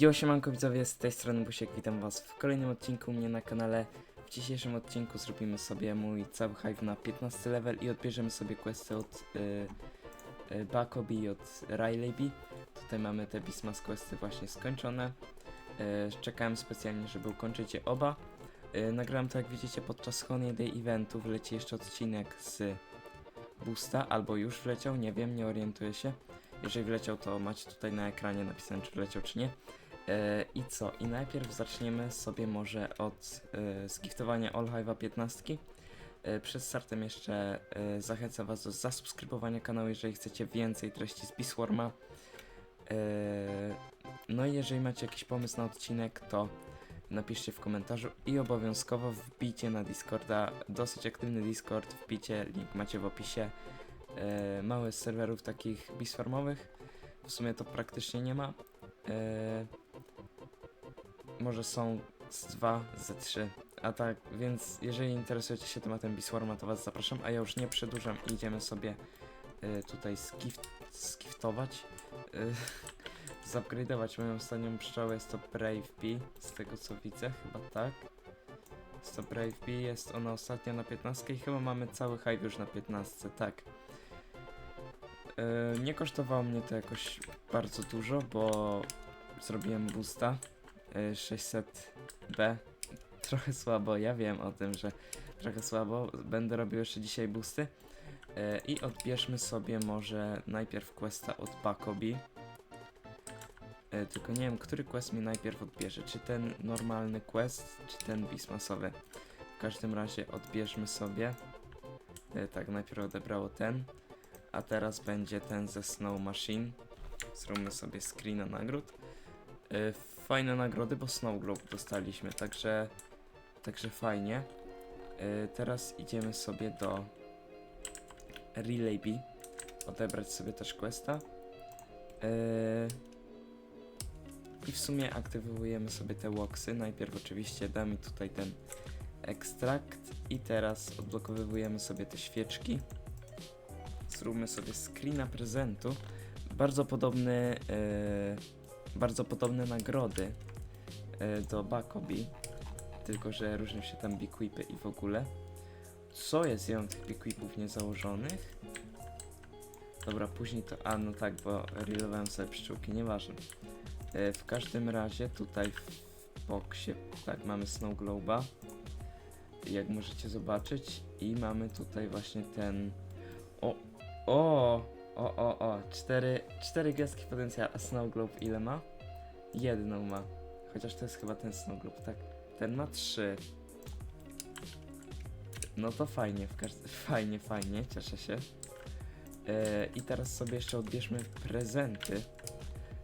Jo, siemanko widzowie, z tej strony Busiek, witam was w kolejnym odcinku u mnie na kanale. W dzisiejszym odcinku zrobimy sobie mój cały hype na 15 level i odbierzemy sobie questy od y, y, Bakobi i od Rileybi. Tutaj mamy te Bismas questy właśnie skończone. Y, czekałem specjalnie, żeby ukończyć je oba. Y, nagrałem to jak widzicie podczas Holiday Eventu, wleci jeszcze odcinek z Boosta, albo już wleciał, nie wiem, nie orientuję się. Jeżeli wleciał, to macie tutaj na ekranie napisane, czy wleciał, czy nie. E, I co? I najpierw zaczniemy sobie może od e, skiftowania All Hive'a 15. E, przed startem jeszcze zachęcam Was do zasubskrybowania kanału, jeżeli chcecie więcej treści z Biswarma. No i jeżeli macie jakiś pomysł na odcinek, to napiszcie w komentarzu i obowiązkowo wbijcie na Discorda, dosyć aktywny Discord, wbijcie, link macie w opisie. E, mały z serwerów takich bisfarmowych, w sumie to praktycznie nie ma. Może są z dwa, ze trzy. A tak, więc jeżeli interesujecie się tematem Biswarma, to was zapraszam, a ja już nie przedłużam i idziemy sobie y, tutaj skift, skiftować. Y, Zupgrade'ować moją ostatnią pszczołę, jest to Brave Bee, z tego co widzę, chyba tak. Jest to Brave Bee, jest ona ostatnia na 15 i chyba mamy cały hype już na 15, tak. Y, nie kosztowało mnie to jakoś bardzo dużo, bo zrobiłem boosta 600B. Trochę słabo, ja wiem o tym, że trochę słabo. Będę robił jeszcze dzisiaj boosty. Y, I odbierzmy sobie może najpierw questa od Bakobi. Y, Tylko nie wiem, który quest mi najpierw odbierze. Czy ten normalny quest, czy ten bismasowy. W każdym razie odbierzmy sobie. Y, Tak, najpierw odebrało ten. A teraz będzie ten ze Snow Machine. Zróbmy sobie screena nagród. Y, Fajne nagrody, bo Snow Globe dostaliśmy, także, także fajnie. Y, Teraz idziemy sobie do Relay B, odebrać sobie też questa. Y, I w sumie aktywujemy sobie te woksy. Najpierw oczywiście da mi tutaj ten ekstrakt i teraz odblokowujemy sobie te świeczki. Zróbmy sobie screena prezentu. Bardzo podobny, y, bardzo podobne nagrody y, do Bakobi, tylko że różnią się tam biquipy i w ogóle. Co jest? Mam tych biquipów niezałożonych? Dobra, później to... A, no tak, bo reelowałem sobie pszczółki, nieważne. Y, w każdym razie tutaj w boksie, tak, mamy Snow Globe'a, jak możecie zobaczyć i mamy tutaj właśnie ten... O, o, o, o, o, cztery, cztery gwiazdki potencjału, a Snow Globe ile ma? Jedną ma. Chociaż to jest chyba ten Snow Globe, tak. Ten ma trzy. No to fajnie, w fajnie, fajnie, cieszę się. E, I teraz sobie jeszcze odbierzmy prezenty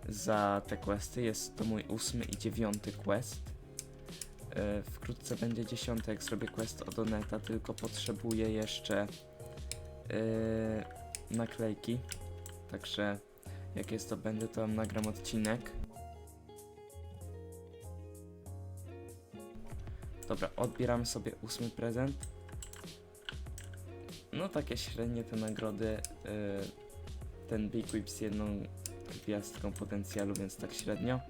za te questy. Jest to mój ósmy i dziewiąty quest. E, wkrótce będzie dziesiąty, jak zrobię quest od Oneta, tylko potrzebuję jeszcze e, naklejki. Także jak jest to będę, to nagram odcinek. Dobra, odbieramy sobie ósmy prezent. No takie średnie te nagrody. Yy, ten Big Whip z jedną gwiazdką potencjalu, więc tak średnio.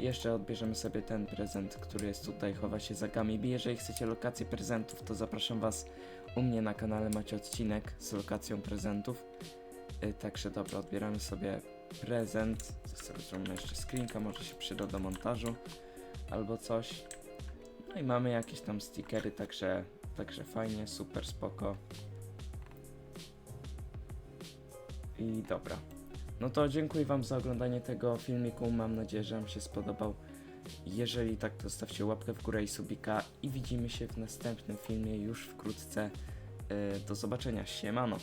Jeszcze odbierzemy sobie ten prezent, który jest tutaj, chowa się za Gamibi. Jeżeli chcecie lokację prezentów, to zapraszam Was u mnie na kanale macie odcinek z lokacją prezentów. Yy, także dobra, odbieramy sobie prezent. Sobie zrobimy jeszcze screenka, może się przyda do montażu albo coś. No i mamy jakieś tam stickery, także, także fajnie, super spoko. I dobra. No to dziękuję Wam za oglądanie tego filmiku. Mam nadzieję, że Wam się spodobał. Jeżeli tak, to zostawcie łapkę w górę i subika. I widzimy się w następnym filmie już wkrótce. Yy, Do zobaczenia. Siemano.